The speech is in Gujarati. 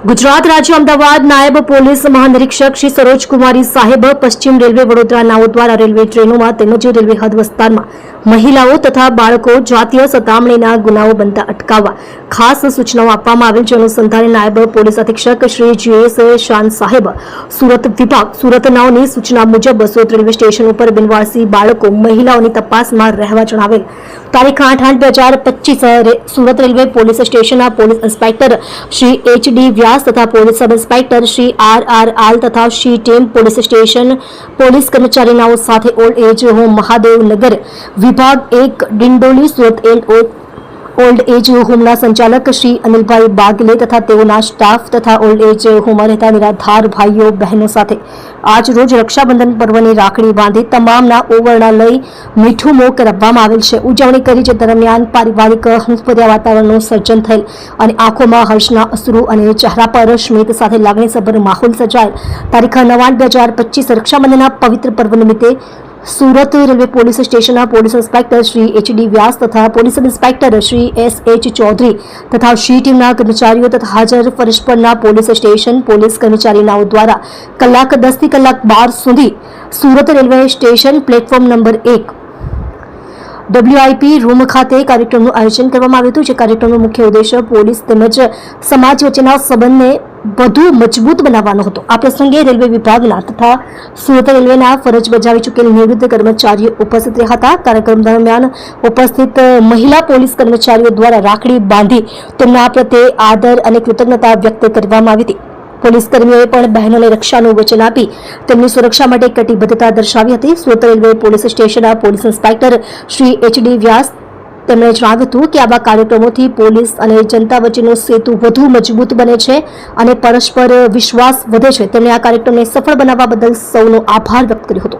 ગુજરાત રાજ્ય અમદાવાદ નાયબ પોલીસ મહાનિરીક્ષક શ્રી સરોજકુમારી સાહેબ પશ્ચિમ રેલવે વડોદરા નાઓ દ્વારા રેલવે ટ્રેનોમાં તેમજ રેલવે હદ વિસ્તારમાં મહિલાઓ તથા બાળકો જાતીય સતામણીના ગુનાઓ બનતા અટકાવવા ખાસ સૂચનાઓ આપવામાં આવેલ છે. અનુસંધાને નાયબ પોલીસ અધિક્ષક શ્રી જીએસ શાન સાહેબ સુરત વિભાગ સુરત નાઓની સૂચના મુજબ સુરત રેલવે સ્ટેશન ઉપર બિનવાસી બાળકો મહિલાઓની તપાસમાં રહેવા જણાવેલ તારીખ આઠ આઠ બે હજાર પચીસ સુરત રેલવે પોલીસ સ્ટેશનના police inspector Shri H D Vyas તથા police sub inspector Shri R R આલ તથા Shri team police station police કર્મચારીનાઓ સાથે ઓલ્ડ એજ હોમ મહાદેવનગર વિભાગ એક, Dindoli Surat L old age હોમના સંચાલક શ્રી અનિલભાઈ બાગલે તથા તેઓના સ્ટાફ તથા ઓલ્ડ એજ હોમમાં રહેતા નિરાધાર ભાઈઓ, બહેનો સાથે આજ રોજ રક્ષાબંધન પર્વની રાખડી બાંધી તમામના ઓવરણા લઈ મીઠું મોં કરવામાં આવેલ છે. ઉજવણી કરી જે દરમિયાન પારિવારિક હંસભર્યા વાતાવરણનું સર્જન થયેલ અને આંખોમાં હર્ષના અશ્રુ અને ચહેરા પર સ્મિત સાથે લાગણીસભર માહોલ સર્જાયેલ. તારીખ નવાણ બે હજાર પચીસ રક્ષાબંધનના પવિત્ર પર્વ નિમિત્તે સુરત રેલવે પોલીસ સ્ટેશનના police inspector Shri H D Vyas તથા police inspector Shri S H Chaudhari તથા શી ટીમના કર્મચારીઓ તથા હાજર ફરજ પરના પોલીસ સ્ટેશન પોલીસ કર્મચારીનાઓ દ્વારા કલાક દસથી કલાક બાર સુધી Surat railway station platform number એક ડબ્લ્યુઆઈપી રૂમ ખાતે કાર્યક્રમનું આયોજન કરવામાં આવ્યું હતું. જે કાર્યક્રમનો મુખ્ય ઉદ્દેશ પોલીસ તેમજ સમાજ વચ્ચેના સંબંધને વધુ મજબૂત બનાવવાનો હતો. આ પ્રસંગે રેલવે વિભાગના તથા સુરત રેલવેના ફરજ બજાવી ચૂકેલ નિવૃત્ત કર્મચારીઓ ઉપસ્થિત રહ્યા હતા. કાર્યક્રમ દરમિયાન ઉપસ્થિત મહિલા પોલીસ કર્મચારીઓ દ્વારા રાખડી બાંધી તેમના પ્રત્યે આદર અને કૃતજ્ઞતા વ્યક્ત કરવામાં આવી હતી. પોલીસ કર્મીઓએ પણ બહેનોને રક્ષાનું વચન આપી તેમની સુરક્ષા માટે કટિબદ્ધતા દર્શાવી હતી. સુરત રેલવે પોલીસ સ્ટેશનના police inspector Shri H D Vyas તેમણે જણાવ્યું હતું કે આવા કાર્યક્રમોથી પોલીસ અને જનતા વચ્ચેનો સેતુ વધુ મજબૂત બને છે અને પરસ્પર વિશ્વાસ વધે છે. તેમણે આ કાર્યક્રમને સફળ બનાવવા બદલ સૌનો આભાર વ્યક્ત કર્યો હતો.